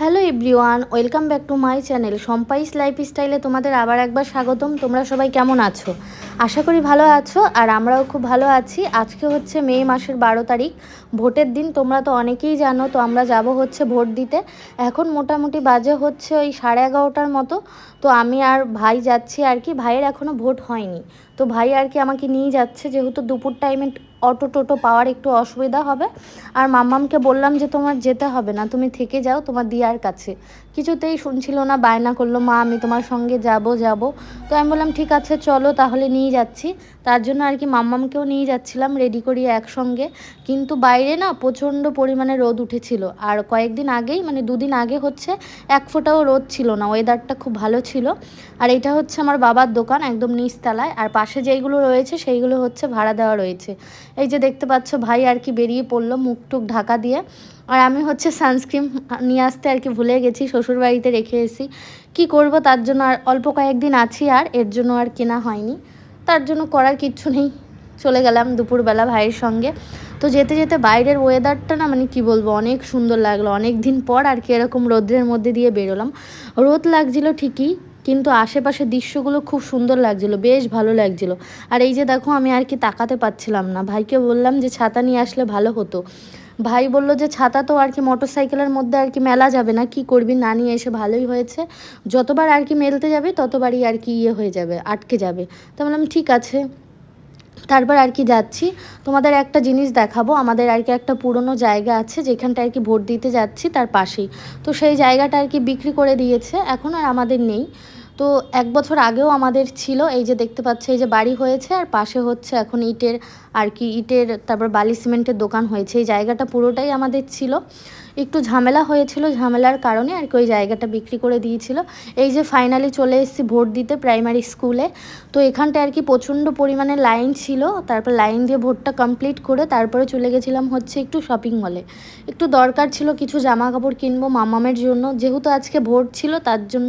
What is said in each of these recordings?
Hello everyone, welcome back to my channel সম্পাইস life স্টাইলে তোমাদের আবার একবার স্বাগতম। তোমরা সবাই কেমন আছো? আশা করি ভালো আছো আর আমরাও খুব ভালো আছি। আজকে হচ্ছে মে মাসের বারো তারিখ। ভোটের দিন তোমরা তো অনেকেই জানো, তো আমরা যাব হচ্ছে ভোট দিতে। এখন মোটামুটি বাজে হচ্ছে ওই সাড়ে এগারোটার মতো। তো আমি আর ভাই যাচ্ছি আর কি। ভাইয়ের এখনও ভোট হয়নি। তো ভাই আর কি আমাকে নিয়ে যাচ্ছে, যেহেতু দুপুর টাইমে অটো টোটো পাওয়ার একটু অসুবিধা হবে। আর মাম্মামকে বললাম যে, তোমার যেতে হবে না, তুমি থেকে যাও, তোমার দিয়ার কাছে। কিছুতেই শুনছিল না, বায়না করল, মা, আমি তোমার সঙ্গে যাব যাব। তো আমি বললাম, ঠিক আছে, চলো, তাহলে নিয়ে যাচ্ছি। তার জন্য আর কি মাম্মামকেও নিয়ে যাচ্ছিলাম রেডি করিয়ে একসঙ্গে। কিন্তু বাইরে না প্রচণ্ড পরিমাণে রোদ উঠেছিল। আর কয়েকদিন আগেই মানে দুদিন আগে হচ্ছে, এক ফোঁটাও রোদ ছিল না ওয়েদারটা খুব ভালো ছিল। আর এটা হচ্ছে আমার বাবার দোকান, একদম নিচতলায়। আর পাশে যেইগুলো রয়েছে, সেইগুলো হচ্ছে ভাড়া দেওয়া রয়েছে। এই যে দেখতে পাচ্ছ ভাই আর কি বেরিয়ে পড়ল মুখ টুক ঢাকা দিয়ে। আর আমি হচ্ছে সানস্ক্রিন নিয়ে আসতে আর কি ভুলে গেছি, শ্বশুরবাড়িতে রেখে এসেছি। কী করব তার জন্য আর অল্প কয়েকদিন আছি আর, এর জন্য আর কেনা হয়নি। তার জন্য করার কিচ্ছু নেই। চলে গেলাম দুপুরবেলা ভাইয়ের সঙ্গে। তো যেতে যেতে বাইরের ওয়েদারটা না মানে কি বলব, অনেক সুন্দর লাগল। অনেক দিন পর আর কি এরকম রোদ্রের মধ্যে দিয়ে বেরোলাম। রোদ লাগছিল ঠিকই কিন্তু আশেপাশের দৃশ্যগুলো খুব সুন্দর লাগছিল, বেশ ভালো লাগছিল। আর এই যে দেখো, আমি আর কি তাকাতে পারছিলাম না। ভাইকে বললাম যে, ছাতা নিয়ে আসলে ভালো হতো। ভাই বলল যে, ছাতা তো আর কি মোটর সাইকেলের মধ্যে আর কি মেলা যাবে না, কি করবি? না নিয়ে এসে ভালোই হয়েছে। যতবার আর কি মেলতে যাবে, ততবারই আর কি ইয়ে হয়ে যাবে, আটকে যাবে। তো বললাম, ঠিক আছে। তারপর আর কি যাচ্ছি। তোমাদের একটা জিনিস দেখাবো। আমাদের আর কি একটা পুরনো জায়গা আছে যেখানটা আর কি ভোট দিতে যাচ্ছি তার পাশেই। তো সেই জায়গাটা আর কি বিক্রি করে দিয়েছে, এখন আর আমাদের নেই। তো এক বছর আগেও আমাদের ছিল, এই যে দেখতে পাচ্ছে, এই যে বাড়ি হয়েছে, আর পাশে হচ্ছে এখন ইটের আর কি ইটের, তারপর বালি সিমেন্টের দোকান হয়েছে। এই জায়গাটা পুরোটাই আমাদের ছিল। একটু ঝামেলা হয়েছিল, ঝামেলার কারণে আর কি ওই জায়গাটা বিক্রি করে দিয়েছিল। এই যে ফাইনালি চলে এসেছি ভোট দিতে প্রাইমারি স্কুলে তো এখানটা আর কি প্রচণ্ড পরিমাণে লাইন ছিল। তারপর লাইন দিয়ে ভোটটা কমপ্লিট করে তারপরে চলে গেছিলাম হচ্ছে একটু শপিং মলে একটু দরকার ছিল কিছু জামা কাপড় কিনবো মামামের জন্য। যেহেতু আজকে ভোট ছিল, তার জন্য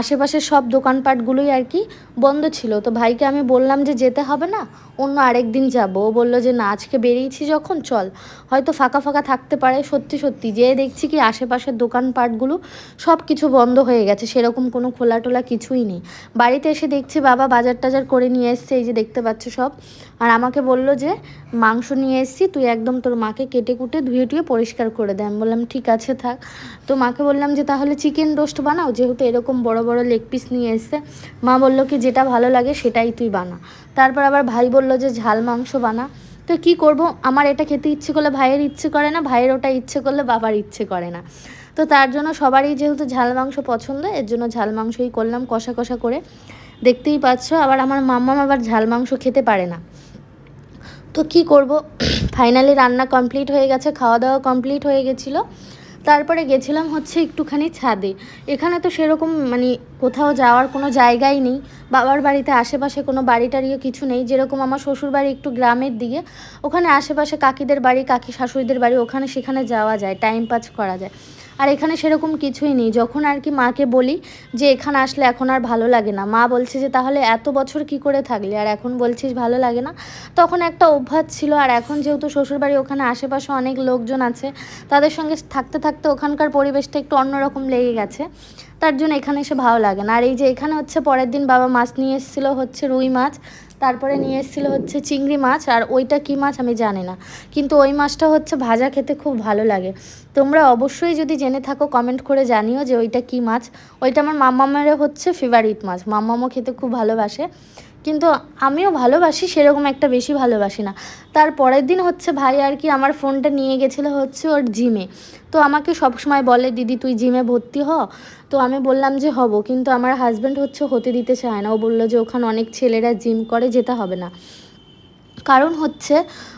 আশেপাশের সব দোকানপাটগুলোই আর কি বন্ধ ছিল। তো ভাইকে আমি বললাম যে যেতে হবে না অন্য আরেক দিন যাব। ও বলল যে, না, আজকে বেরিয়েছি যখন, চল। হয়তো ফাঁকা ফাঁকা থাকতে পারে, সত্যি সত্যি। যেয়ে দেখছি কি, আশেপাশের দোকানপাটগুলো সব কিছু বন্ধ হয়ে গেছে, সেরকম কোনো খোলা টোলা কিছুই নেই। বাড়িতে এসে দেখছি বাবা বাজার টাজার করে নিয়ে এসছে, এই যে দেখতে পাচ্ছ সব। আর আমাকে বলল যে, মাংস নিয়ে এসছি, তুই একদম তোর মাকে কেটে কুটে ধুয়ে টুয়ে পরিষ্কার করে দে। আমি বললাম, ঠিক আছে, থাক। তো মাকে বললাম যে, তাহলে চিকেন রোস্ট বানাও, যেহেতু এরকম বড় বড় লেগ পিস নিয়ে এসছে। মা বলল কি, যেটা ভালো লাগে সেটাই তুই বানা। তারপর আবার ভাই বলল যে ঝাল মাংস বানা। তো কি করব? আমার এটা খেতে ইচ্ছে করলে ভাইয়ের ইচ্ছে করে না, ভাইয়ের ওটা ইচ্ছে করলে বাবার ইচ্ছে করে না। তো তার জন্য সবারই যেহেতু ঝাল মাংস পছন্দ, এর জন্য ঝাল মাংসই করলাম কষা কষা করে। দেখতেই পাচ্ছ, আবার আমার মাম্মাম আবার ঝাল মাংস খেতে পারে না। তো কি করব? ফাইনালি রান্না কমপ্লিট হয়ে গেছে খাওয়া দাওয়া কমপ্লিট হয়ে গেছিল। তারপরে গেছিলাম হচ্ছে একটুখানি ছাদে। এখানে তো সেরকম মানে কোথাও যাওয়ার কোনো জায়গাই নেই। বাবার বাড়িতে আশেপাশে কোনো বাড়ি টাড়িও কিছু নেই। যেরকম আমার শ্বশুর বাড়ি একটু গ্রামের দিকে, ওখানে আশেপাশে কাকিদের বাড়ি, কাকি শাশুড়িদের বাড়ি, ওখানে সেখানে যাওয়া যায় টাইম পাস করা যায়। আর এখানে সেরকম কিছুই নেই। যখন আর কি মাকে বলি যে, এখানে আসলে এখন আর ভালো লাগে না। মা বলছে যে, তাহলে এত বছর কি করে থাকলি? আর এখন বলছিস, ভালো লাগে না? তখন একটা অভ্যাস ছিল। আর এখন যেহেতু শ্বশুরবাড়ি ওখানে আশেপাশে অনেক লোকজন আছে, তাদের সঙ্গে থাকতে থাকতে ওখানকার পরিবেশটা একটু অন্যরকম লেগে গেছে। তার জন্য এখানে এসে ভালো লাগে না। আর এই যে এখানে হচ্ছে পরের দিন বাবা মাছ নিয়ে এসেছিল হচ্ছে রুই মাছ, তারপরে নিয়ে এসেছিল হচ্ছে চিংড়ি মাছ, আর ওইটা কি মাছ আমি জানি না। কিন্তু ওই মাছটা হচ্ছে ভাজা খেতে খুব ভালো লাগে। তোমরা অবশ্যই যদি জেনে থাকো কমেন্ট করে জানিও যে ওইটা কি মাছ। ওইটা আমার মাম্মামেরও হচ্ছে ফেভারিট মাছ। মাম্মামও খেতে খুব ভালোবাসে। কিন্তু আমিও ভালোবাসি, সেরকম একটা বেশি ভালোবাসি না। তার পরের দিন হচ্ছে ভাই আর কি আমার ফোনটা নিয়ে গেছিল হচ্ছে ওর জিমে তো আমাকে সবসময় বলে, দিদি, তুই জিমে ভর্তি হ। তো আমি বললাম যে হব, কিন্তু আমার হাজব্যান্ড হচ্ছে হতে দিতে চায় না। ও বলল যে ওখানে অনেক ছেলেরা জিম করে, যেতে হবে না। কারণ হচ্ছে,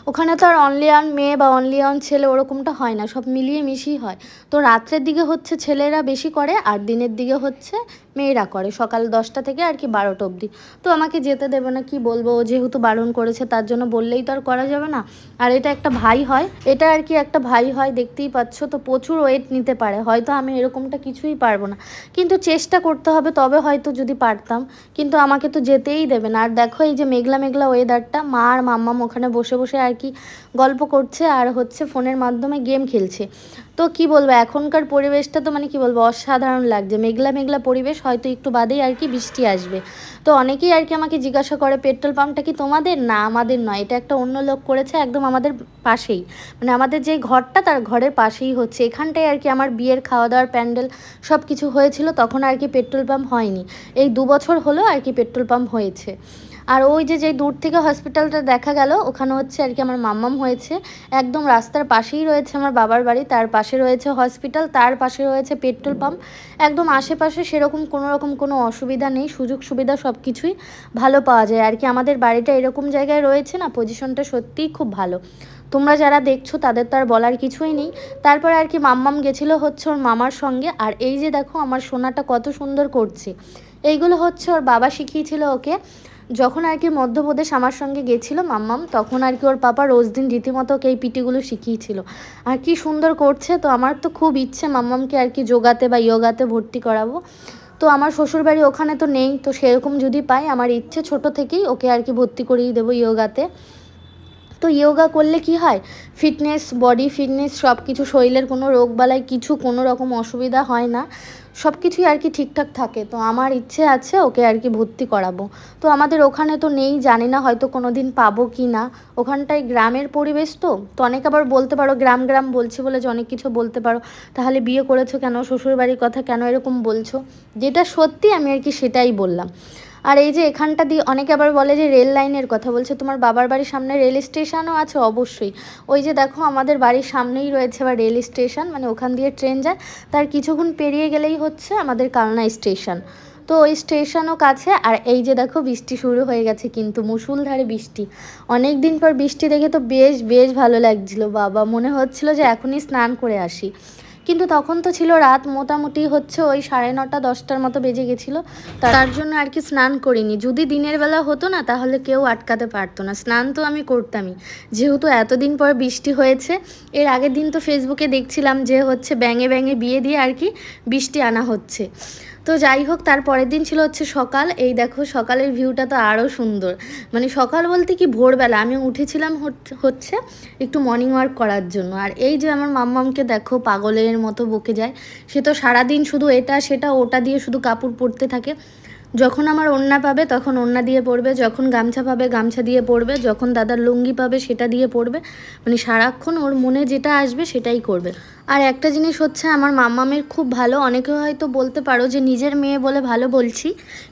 ওখানে তো আর অনলি অন মেয়ে বা অনলি অন ছেলে ওরকমটা হয় না, সব মিলিয়ে মিশিয়ে হয়। তো রাত্রের দিকে হচ্ছে ছেলেরা বেশি করে, আর দিনের দিকে হচ্ছে মেয়েরা করে, সকাল দশটা থেকে আর কি বারোটা অবধি। তো আমাকে যেতে দেবে না, কি বলব? ও যেহেতু বারণ করেছে, তার জন্য বললেই তো আর করা যাবে না। আর এটা একটা ভাই হয়, এটা আর কি একটা ভাই হয়, দেখতেই পাচ্ছ তো প্রচুর ওয়েট নিতে পারে, হয়তো আমি এরকমটা কিছুই পারব না। কিন্তু চেষ্টা করতে হবে, তবে হয়তো যদি পারতাম, কিন্তু আমাকে তো যেতেই দেবে না। আর দেখো এই যে মেঘলা মেঘলা ওয়েদারটা মা আর মাম্মাম ওখানে বসে বসে আর কি গল্প করছে আর হচ্ছে ফোনের মাধ্যমে গেম খেলছে। তো কি বলব, এখনকার পরিবেশটা তো মানে কি বলব, অসাধারণ লাগছে। মেঘলা মেঘলা পরিবেশ, হয়তো একটু বাদেই আর কি বৃষ্টি আসবে। তো অনেকেই আর কি আমাকে জিজ্ঞাসা করে, পেট্রোল পাম্পটা কি তোমাদের? না, আমাদের নয়। এটা একটা অন্য লোক করেছে, একদম আমাদের পাশেই। মানে আমাদের যে ঘরটা, তার ঘরের পাশেই হচ্ছে। এখানটায় আর কি আমার বিয়ের খাওয়া দাওয়ার প্যান্ডেল সব কিছু হয়েছিল, তখন আর কি পেট্রোল পাম্প হয়নি। এই দু বছর হলো আর কি পেট্রোল পাম্প হয়েছে। আর ওই যে যে দূর থেকে হসপিটালটা দেখা গেল, ওখানে হচ্ছে আর কি আমার মাম্মাম হয়েছে। একদম রাস্তার পাশেই রয়েছে আমার বাবার বাড়ি, তার পাশে রয়েছে হসপিটাল তার পাশে রয়েছে পেট্রোল পাম্প একদম আশেপাশে সেরকম কোনো রকম কোনো অসুবিধা নেই, সুযোগ সুবিধা সব কিছুই ভালো পাওয়া যায়। আর কি আমাদের বাড়িটা এরকম জায়গায় রয়েছে না পজিশনটা সত্যিই খুব ভালো। তোমরা যারা দেখছ তাদের তো আর বলার কিছুই নেই। তারপর আর কি মাম্মাম গেছিল হচ্ছে ওর মামার সঙ্গে। আর এই যে দেখো, আমার সোনাটা কত সুন্দর করছে। এইগুলো হচ্ছে ওর বাবা শিখিয়েছিল ওকে। যখন আর কি মধ্যপ্রদেশ আমার সঙ্গে গেছিল মাম্মাম, তখন আর কি ওর পাপা রোজ দিন রীতিমতো ওকে এই পিটিগুলো শিখিয়েছিল। আর কি সুন্দর করছে, তো আমার তো খুব ইচ্ছে মাম্মামকে আর কি যোগাতে বা ইয়োগাতে ভর্তি করাবো। তো আমার শ্বশুরবাড়ি ওখানে তো নেই, তো সেরকম যদি পাই, আমার ইচ্ছে ছোট থেকেই ওকে আর কি ভর্তি করিয়ে দেবো ইয়োগাতে। তো ইয়োগা করলে কি হয়? ফিটনেস, বডি ফিটনেস সব কিছু শরীরের কোনো রোগ বালাই কিছু কোনো রকম অসুবিধা হয় না। সব কিছুই আর কি ঠিকঠাক থাকে। তো আমার ইচ্ছে আছে ওকে আর কি ভর্তি করাবো। তো আমাদের ওখানে তো নেই, জানি না হয়তো কোনো দিন পাবো কি না। ওখানটায় গ্রামের পরিবেশ তো তো অনেক আবার বলতে পারো, গ্রাম গ্রাম বলছি বলে যে অনেক কিছু বলতে পারো। তাহলে বিয়ে করেছ কেন? শ্বশুরবাড়ির কথা কেন এরকম বলছো? যেটা সত্যি আমি আর কি সেটাই বললাম। আর এই যে এখানটা দিয়ে অনেকে আবার বলে যে রেল লাইনের কথা, বলছে তোমার বাবার বাড়ির সামনে রেল স্টেশনও আছে, অবশ্যই। ওই যে দেখো আমাদের বাড়ির সামনেই রয়েছে বা রেল স্টেশন মানে ওখান দিয়ে ট্রেন যায়। তার কিছুক্ষণ পেরিয়ে গেলেই হচ্ছে আমাদের কালনা স্টেশন। তো ওই স্টেশনও কাছে, আর এই যে দেখো বৃষ্টি শুরু হয়ে গেছে কিন্তু মুসুলধারে বৃষ্টি। অনেক দিন পর বৃষ্টি দেখে তো বেশ বেশ ভালো লাগছিল, বাবা। মনে হচ্ছিল যে এখনই স্নান করে আসি। কিন্তু তখন তো ছিল রাত মোটামুটি হচ্ছে ওই সাড়ে নটা দশটার মতো বেজে গেছিল। তার জন্য আর কি স্নান করিনি। যদি দিনের বেলা হতো না তাহলে কেউ আটকাতে পারতো না। স্নান তো আমি করতামই। যেহেতু এতদিন পর বৃষ্টি হয়েছে এর আগের দিন তো ফেসবুকে দেখছিলাম যে হচ্ছে ব্যাঙে ব্যাঙে বিয়ে দিয়ে আর কি বৃষ্টি আনা হচ্ছে। তো যাই হোক, তার পরের দিন ছিল হচ্ছে সকাল। এই দেখো, সকালের ভিউটা তো আরও সুন্দর। মানে সকাল বলতে কি ভোরবেলা, আমি উঠেছিলাম হচ্ছে একটু মর্নিং ওয়ার্ক করার জন্য। আর এই যে আমার মাম্মামকে দেখো, পাগলের মতো বকে যায়। সে তো সারাদিন শুধু এটা, সেটা, ওটা দিয়ে শুধু কাপড় পরতে থাকে। যখন আমার ওড়না পাবে, তখন ওড়না দিয়ে পড়বে যখন গামছা পাবে, গামছা দিয়ে পড়বে যখন দাদার লুঙ্গি পাবে, সেটা দিয়ে পড়বে মানে সারাক্ষণ ওর মনে যেটা আসবে, সেটাই করবে। আর একটা জিনিস হচ্ছে আমার মাম্মামের খুব ভালো। অনেকে হয়তো বলতে পারো যে নিজের মেয়ে বলে ভালো বলছি,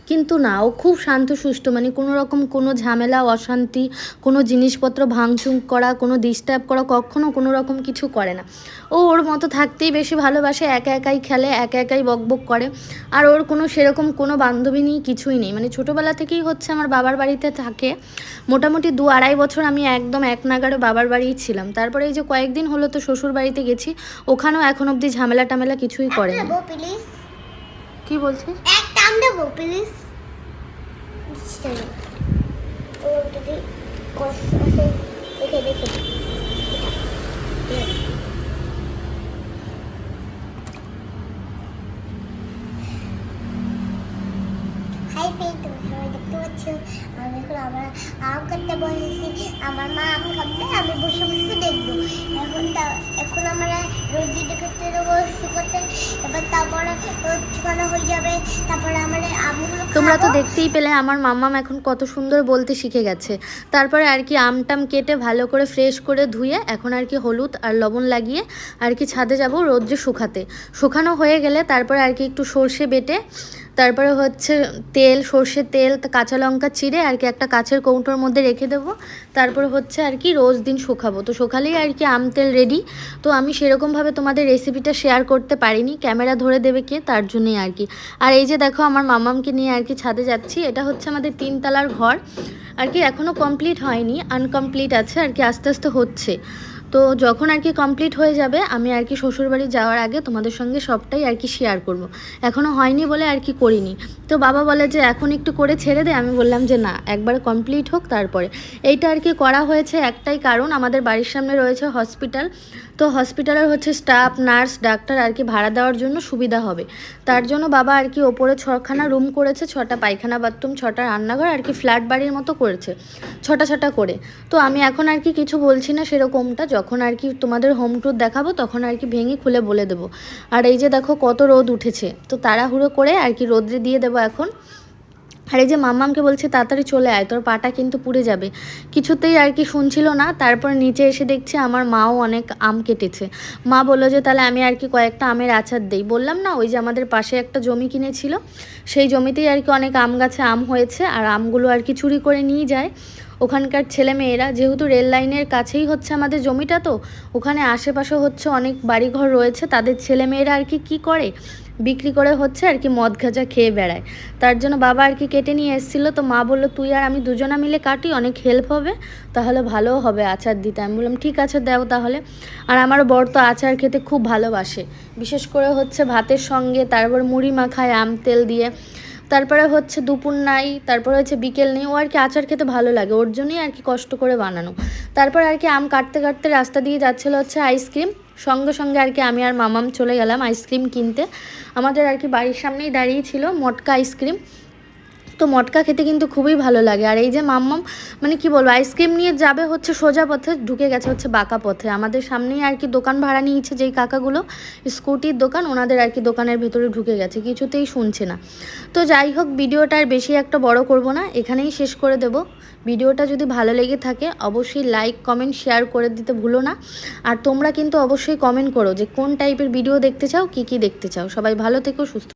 কিন্তু না, ও খুব শান্ত, সুষ্ঠ। মানে কোনো রকম কোনো ঝামেলা, অশান্তি, কোনো জিনিসপত্র ভাঙচুং করা, কোনো ডিস্টার্ব করা কখনো কোনো রকম কিছু করে না। ও ওর মতো থাকতেই বেশি ভালোবাসে, একা একাই খেলে, একা একাই বকবক করে। আর ওর কোনো সেরকম কোনো বান্ধবী নেই, কিছুই নেই। মানে ছোটোবেলা থেকেই হচ্ছে আমার বাবার বাড়িতে থাকে। মোটামুটি দু আড়াই বছর আমি একদম এক নাগারে বাবার বাড়িই ছিলাম। তারপরে এই যে কয়েকদিন হলো তো শ্বশুর বাড়িতে গেছি ওখানেও এখন অবধি ঝামেলা টামেলা কিছুই করে না কি বলছিস? এক টান দেবো প্লিজ হাই ফ্রেন্ড তুমি সবাই দেখতে পাচ্ছ? আমি এখন আমরা আম কাটতে বসেছি। আমার মা আম খাবে আমি বসে বসে দেখব এখন তা- এখন আমরা রোদি করতে এবার তারপরে রোদ হয়ে যাবে। তারপরে আমরা আমগুলো তোমরা তো দেখতেই পেলে আমার মাম্মাম এখন কত সুন্দর বলতে শিখে গেছে। তারপরে আর কি আমটাম কেটে ভালো করে ফ্রেশ করে ধুয়ে এখন আর কি হলুদ আর লবণ লাগিয়ে আর কি ছাদে যাব রোদ্রে শুকাতে। শুকানো হয়ে গেলে তারপরে আর কি একটু সর্ষে বেটে তারপরে হচ্ছে তেল, সর্ষের তেল কাঁচা লঙ্কা চিড়ে আর কি একটা কাছের কৌটোর মধ্যে রেখে দেবো। তারপরে হচ্ছে আর কি রোজ দিন শুকাবো। তো সকালেই আর কি আম তেল রেডি তো আমি সেরকমভাবে তোমাদের রেসিপিটা শেয়ার করতে পারিনি। ক্যামেরা ধরে দেবে কে? তার জন্যই আর কি। আর এই যে দেখো আমার মামামকে নিয়ে আর কি ছাদে যাচ্ছি। এটা হচ্ছে আমাদের তিনতলার ঘর। আর কি এখনও কমপ্লিট হয়নি। আনকমপ্লিট আছে আর কি, আস্তে আস্তে হচ্ছে। তো যখন আর কি কমপ্লিট হয়ে যাবে, আমি আর কি শ্বশুরবাড়ি যাওয়ার আগে তোমাদের সঙ্গে সবটাই আর কি শেয়ার করব। এখনও হয়নি বলে আর কি করিনি। তো বাবা বলে যে, এখন একটু করে ছেড়ে দে। আমি বললাম যে, না, একবার কমপ্লিট হোক তারপরে। এইটা আর কি করা হয়েছে একটাই কারণ, আমাদের বাড়ির সামনে রয়েছে হসপিটাল তো হসপিটালের হচ্ছে স্টাফ নার্স ডাক্তার আর কি ভাড়া দেওয়ার জন্য সুবিধা হবে। তার জন্য বাবা আর কি ওপরে ছখানা রুম করেছে ছটা পায়খানা বাথরুম ছটা রান্নাঘর আর কি ফ্ল্যাট বাড়ির মতো করেছে, ছটা ছটা করে। তো আমি এখন আর কি কিছু বলছি না সেরকমটা, যখন আর কি তোমাদের হোম ট্যুর দেখাবো তখন আর কি ভেঙে খুলে বলে দেবো। আর এই যে দেখো কত রোদ উঠেছে, তো তাড়াহুড়ো করে আর কি রোদ্রে দিয়ে দেবো এখন। আর এই যে মাম্মামকে বলছে, তাড়াতাড়ি চলে আয়, তোর পাটা কিন্তু পুড়ে যাবে। কিছুতেই আর কি শুনছিল না, তারপর নিচে এসে দেখছি আমার মাও অনেক আম কেটেছে। মা বলল যে, তাহলে আমি আর কি কয়েকটা আমের আচার দিই। বললাম, না, ওই যে আমাদের পাশে একটা জমি কিনেছিল, সেই জমিতেই আর কি অনেক আম গাছে আম হয়েছে, আর আমগুলো আর কি চুরি করে নিয়ে যায়। ওখানকার ছেলে মেয়েরা, যেহেতু রেল লাইনের কাছেই হচ্ছে আমাদের জমিটা তো, ওখানে আশেপাশে হচ্ছে অনেক বাড়িঘর রয়েছে, তাদের ছেলে মেয়েরা আর কি কী করে? বিক্রি করে হচ্ছে আর কি মদ গাঁজা খেয়ে বেড়ায়। তার জন্য বাবা আর কি কেটে নিয়ে এসেছিল। তো মা বলল, তুই আর আমি দুজনা মিলে কাটি, অনেক হেল্প হবে, তাহলে ভালোও হবে আচার দিতে। আমি বললাম, ঠিক আছে, দেও তাহলে। আর আমার বর তো আচার খেতে খুব ভালোবাসে। বিশেষ করে হচ্ছে ভাতের সঙ্গে, তারপর মুড়ি মাখায়, আম তেল দিয়ে। তারপরে হচ্ছে দুপুর নাই, তারপরে হচ্ছে বিকেল নেই। ও আর কি আচার খেতে ভালো লাগে, ওর জন্যই আর কি কষ্ট করে বানানো। তারপর আর কি আম কাটতে কাটতে রাস্তা দিয়ে যাচ্ছিল হচ্ছে আইসক্রিম সঙ্গে সঙ্গে আর কি আমি আর মামাম চলে গেলাম আইসক্রিম কিনতে। আমাদের আর কি বাড়ির সামনেই দাঁড়িয়ে ছিল মটকা আইসক্রিম। তো মটকা খেতে কিন্তু খুবই ভালো লাগে। আর এই যে মাম্মাম মানে কি বলব আইসক্রিম নিয়ে যাবে হচ্ছে সোজা পথে, ঢুকে গেছে হচ্ছে বাঁকা পথে। আমাদের সামনেই আর কি দোকান ভাড়া নিয়েছে যেই কাকাগুলো, স্কুটির দোকান, ওনাদের আর কি দোকানের ভেতরে ঢুকে গেছে, কিছুতেই শুনছে না। তো যাই হোক, ভিডিওটা আর বেশি একটা বড় করব না, এখানেই শেষ করে দেব। ভিডিওটা যদি ভালো লেগে থাকে, অবশ্যই লাইক কমেন্ট শেয়ার করে দিতে ভুলো না। আর তোমরা কিন্তু অবশ্যই কমেন্ট করো যে কোন টাইপের ভিডিও দেখতে চাও, কি কি দেখতে চাও। সবাই ভালো থেকো, সুস্থ